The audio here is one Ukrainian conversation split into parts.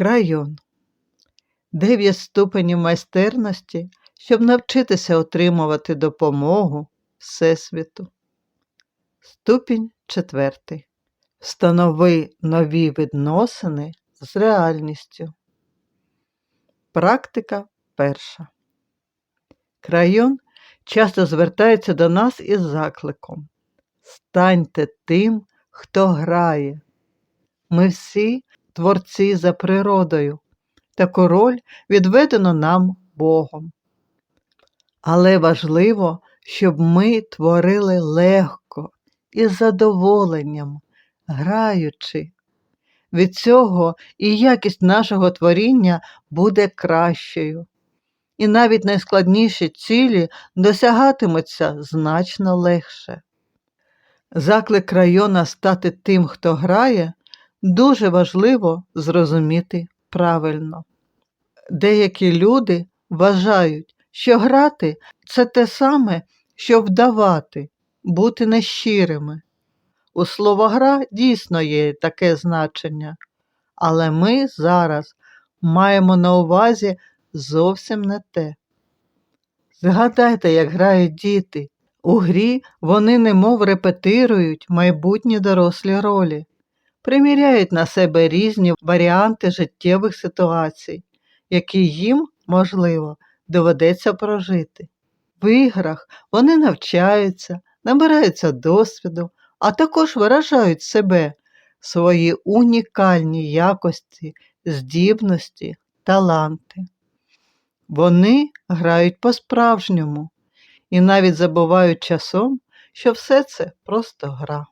Крайон. Дев'ять ступенів майстерності, щоб навчитися отримувати допомогу Всесвіту. Ступінь четвертий. Встанови нові відносини з реальністю. Практика перша. Крайон часто звертається до нас із закликом. Станьте тим, хто грає. Ми всі творці за природою. Таку роль відведено нам Богом. Але важливо, щоб ми творили легко і з задоволенням, граючи. Від цього і якість нашого творіння буде кращою. І навіть найскладніші цілі досягатимуться значно легше. Заклик района стати тим, хто грає, дуже важливо зрозуміти правильно. Деякі люди вважають, що грати це те саме, що вдавати, бути нещирими. У слова гра дійсно є таке значення, але ми зараз маємо на увазі зовсім не те. Згадайте, як грають діти. У грі вони немов репетирують майбутні дорослі ролі, приміряють на себе різні варіанти життєвих ситуацій, які їм, можливо, доведеться прожити. В іграх вони навчаються, набираються досвіду, а також виражають себе, свої унікальні якості, здібності, таланти. Вони грають по-справжньому і навіть забувають часом, що все це просто гра.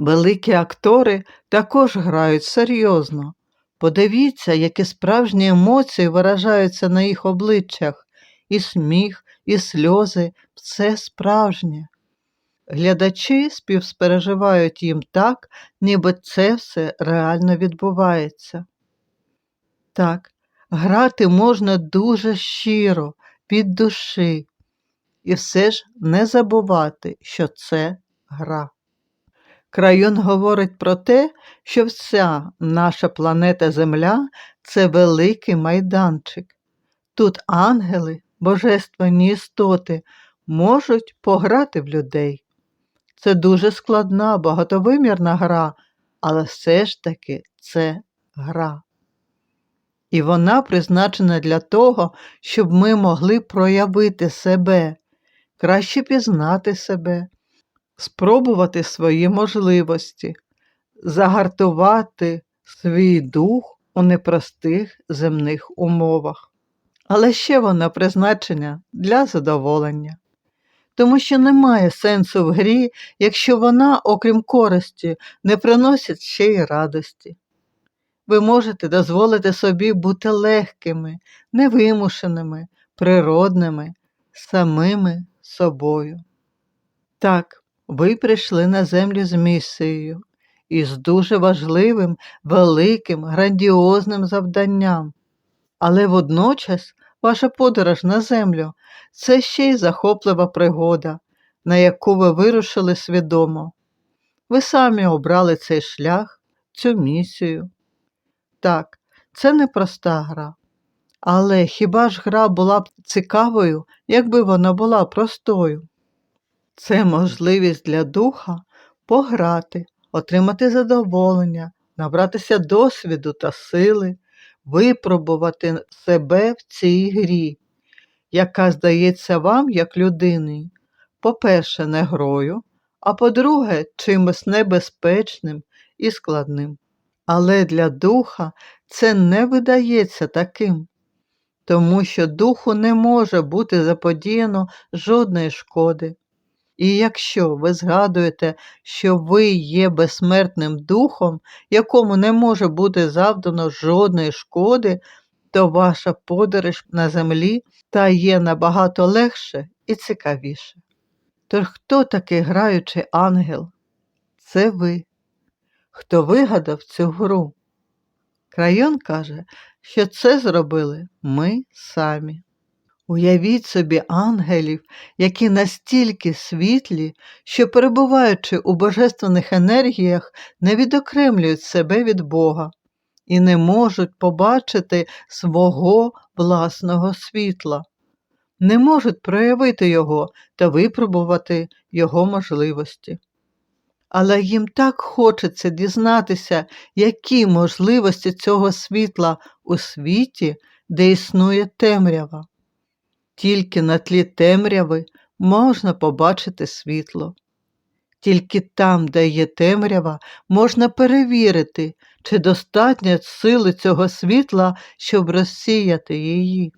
Великі актори також грають серйозно. Подивіться, які справжні емоції виражаються на їх обличчях, і сміх, і сльози все справжнє. Глядачі співспереживають їм так, ніби це все реально відбувається. Так, грати можна дуже щиро, від душі, і все ж не забувати, що це гра. Крайон говорить про те, що вся наша планета Земля це великий майданчик. Тут ангели, божественні істоти, можуть пограти в людей. Це дуже складна, багатовимірна гра, але все ж таки це гра. І вона призначена для того, щоб ми могли проявити себе, краще пізнати себе, спробувати свої можливості, загартувати свій дух у непростих земних умовах. Але ще вона призначена для задоволення, тому що немає сенсу в грі, якщо вона, окрім користі, не приносить ще й радості. Ви можете дозволити собі бути легкими, невимушеними, природними, самими собою. Так, ви прийшли на землю з місією і з дуже важливим, великим, грандіозним завданням. Але водночас ваша подорож на землю це ще й захоплива пригода, на яку ви вирушили свідомо. Ви самі обрали цей шлях, цю місію. Так, це непроста гра. Але хіба ж гра була б цікавою, якби вона була простою? Це можливість для духа пограти, отримати задоволення, набратися досвіду та сили, випробувати себе в цій грі, яка здається вам як людині, по-перше, не грою, а по-друге, чимось небезпечним і складним. Але для духа це не видається таким, тому що духу не може бути заподіяно жодної шкоди. І якщо ви згадуєте, що ви є безсмертним духом, якому не може бути завдано жодної шкоди, то ваша подорож на землі стає набагато легше і цікавіше. Тож хто такий граючий ангел? Це ви, хто вигадав цю гру. Крайон каже, що це зробили ми самі. Уявіть собі ангелів, які настільки світлі, що, перебуваючи у божественних енергіях, не відокремлюють себе від Бога і не можуть побачити свого власного світла, не можуть проявити його та випробувати його можливості. Але їм так хочеться дізнатися, які можливості цього світла у світі, де існує темрява. Тільки на тлі темряви можна побачити світло. Тільки там, де є темрява, можна перевірити, чи достатньо сили цього світла, щоб розсіяти її.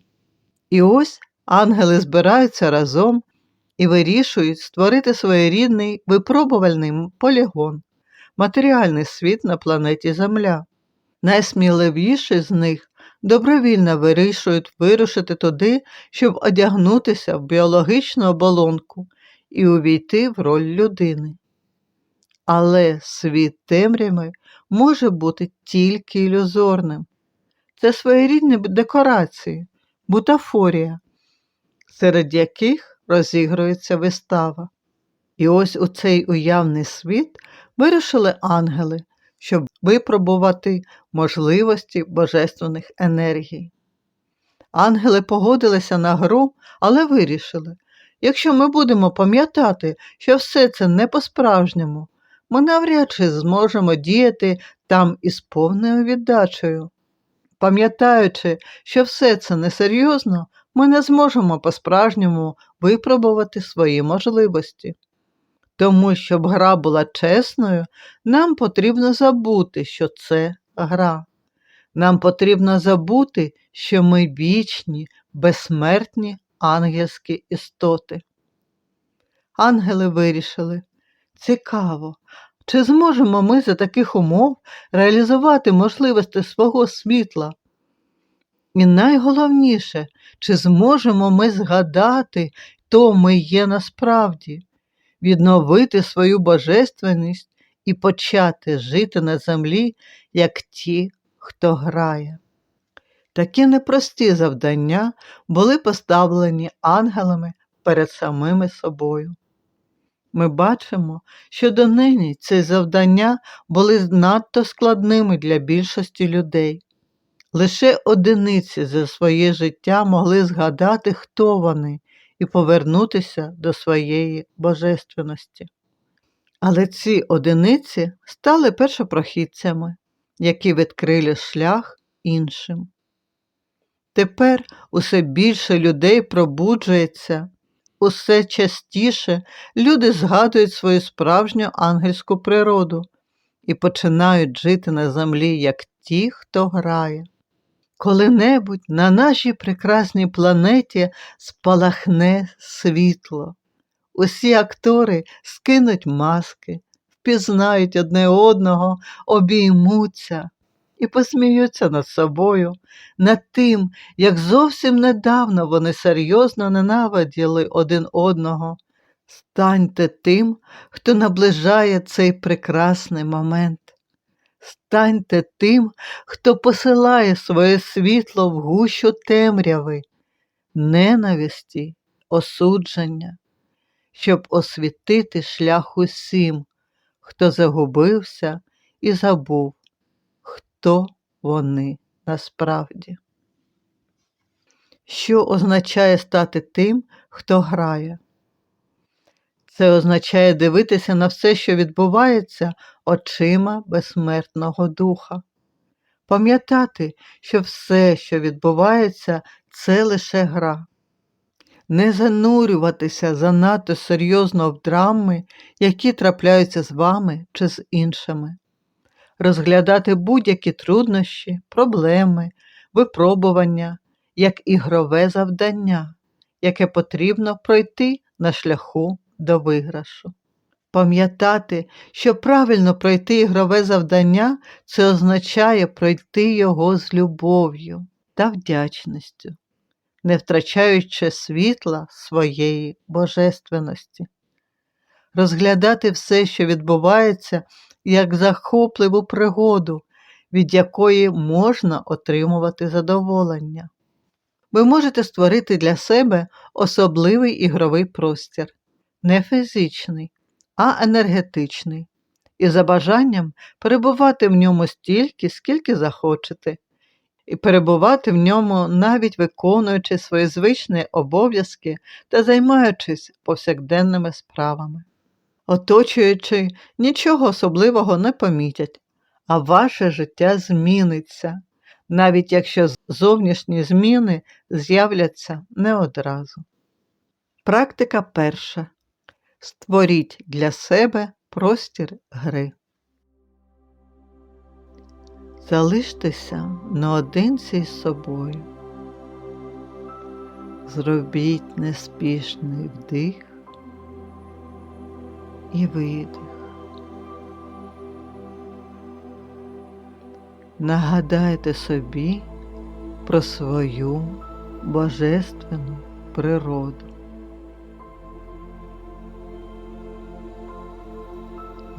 І ось ангели збираються разом і вирішують створити своєрідний випробувальний полігон, матеріальний світ на планеті Земля. Найсміливіші з них добровільно вирішують вирушити туди, щоб одягнутися в біологічну оболонку і увійти в роль людини. Але світ темряви може бути тільки ілюзорним. Це своєрідні декорації, бутафорія, серед яких розігрується вистава. І ось у цей уявний світ вирушили ангели, щоб випробувати можливості божественних енергій. Ангели погодилися на гру, але вирішили, якщо ми будемо пам'ятати, що все це не по-справжньому, ми навряд чи зможемо діяти там із повною віддачею. Пам'ятаючи, що все це несерйозно, ми не зможемо по-справжньому випробувати свої можливості. Тому, щоб гра була чесною, нам потрібно забути, що це гра. Нам потрібно забути, що ми вічні, безсмертні ангельські істоти. Ангели вирішили цікаво, чи зможемо ми за таких умов реалізувати можливості свого світла? І найголовніше, чи зможемо ми згадати, хто ми є насправді, відновити свою божественність і почати жити на землі, як ті, хто грає. Такі непрості завдання були поставлені ангелами перед самими собою. Ми бачимо, що донині ці завдання були надто складними для більшості людей. Лише одиниці за своє життя могли згадати, хто вони, і повернутися до своєї божественності. Але ці одиниці стали першопрохідцями, які відкрили шлях іншим. Тепер усе більше людей пробуджується, усе частіше люди згадують свою справжню ангельську природу і починають жити на землі як ті, хто грає. Коли-небудь на нашій прекрасній планеті спалахне світло. Усі актори скинуть маски, впізнають одне одного, обіймуться і посміються над собою, над тим, як зовсім недавно вони серйозно ненавиділи один одного. Станьте тим, хто наближає цей прекрасний момент. Станьте тим, хто посилає своє світло в гущу темряви, ненависті, осудження, щоб освітити шлях усім, хто загубився і забув, хто вони насправді. Що означає стати тим, хто грає? Це означає дивитися на все, що відбувається очима безсмертного духа. Пам'ятати, що все, що відбувається, це лише гра. Не занурюватися занадто серйозно в драми, які трапляються з вами чи з іншими, розглядати будь-які труднощі, проблеми, випробування як ігрове завдання, яке потрібно пройти на шляху до виграшу. Пам'ятати, що правильно пройти ігрове завдання, це означає пройти його з любов'ю та вдячністю, не втрачаючи світла своєї божественності. Розглядати все, що відбувається, як захопливу пригоду, від якої можна отримувати задоволення. Ви можете створити для себе особливий ігровий простір, не фізичний, а енергетичний, і за бажанням перебувати в ньому стільки, скільки захочете, і перебувати в ньому, навіть виконуючи свої звичні обов'язки та займаючись повсякденними справами. Оточуючи, нічого особливого не помітять, а ваше життя зміниться, навіть якщо зовнішні зміни з'являться не одразу. Практика перша. Створіть для себе простір гри. Залиштеся наодинці з собою. Зробіть неспішний вдих і видих. Нагадайте собі про свою божественну природу.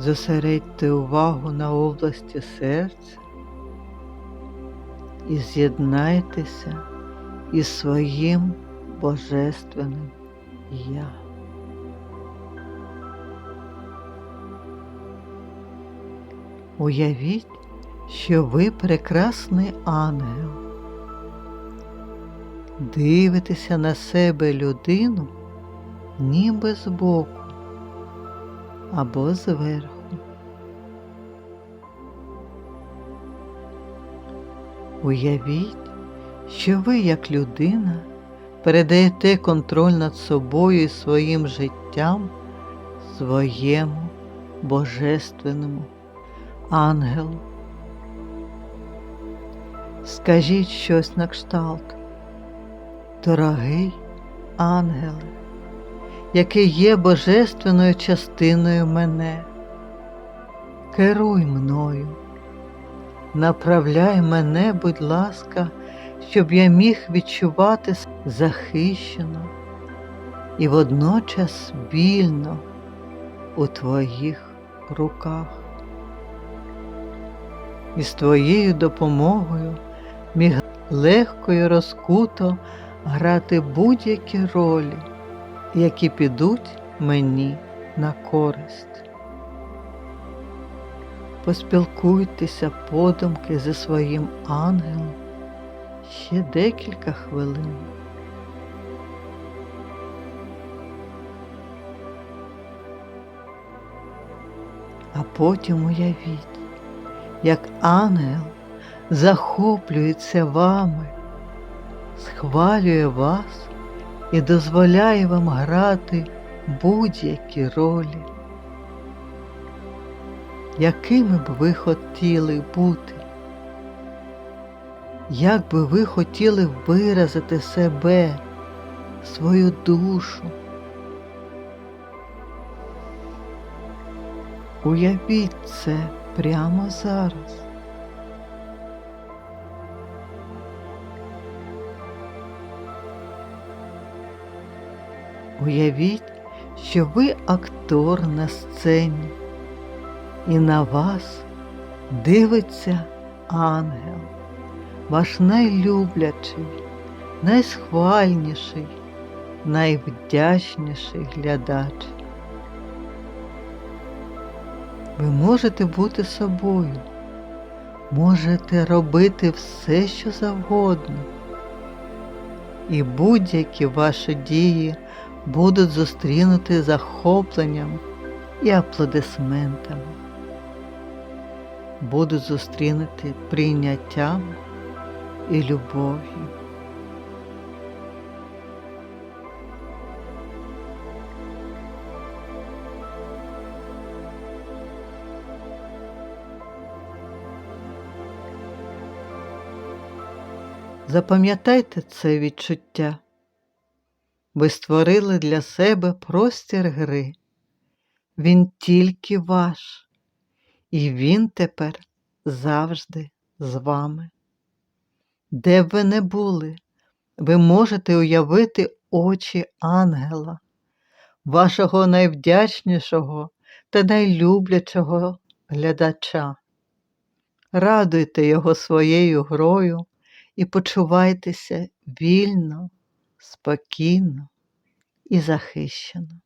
Зосередьте увагу на області серця і з'єднайтеся із своїм божественним Я. Уявіть, що ви прекрасний ангел. Дивитеся на себе людину ніби збоку або зверху. Уявіть, що ви, як людина, передаєте контроль над собою і своїм життям своєму божественному ангелу. Скажіть щось на кшталт, дорогий ангеле, який є божественною частиною мене, керуй мною, направляй мене, будь ласка, щоб я міг відчувати захищено і водночас вільно у твоїх руках. І з твоєю допомогою міг легко і розкуто грати будь-які ролі, які підуть мені на користь. Поспілкуйтеся подумки зі своїм ангелом ще декілька хвилин. А потім уявіть, як ангел захоплюється вами, схвалює вас і дозволяє вам грати будь-які ролі, якими б ви хотіли бути, як би ви хотіли виразити себе, свою душу. Уявіть це прямо зараз. Уявіть, що ви актор на сцені, і на вас дивиться ангел, ваш найлюблячий, найсхвальніший, найвдячніший глядач. Ви можете бути собою, можете робити все, що завгодно, і будь-які ваші дії будуть зустрінуті захопленням і аплодисментами, будуть зустрінуті прийняттям і любов'ю. Запам'ятайте це відчуття. Ви створили для себе простір гри. Він тільки ваш, і він тепер завжди з вами. Де б ви не були, ви можете уявити очі ангела, вашого найвдячнішого та найлюблячого глядача. Радуйте його своєю грою і почувайтеся вільно, спокійно і захищено.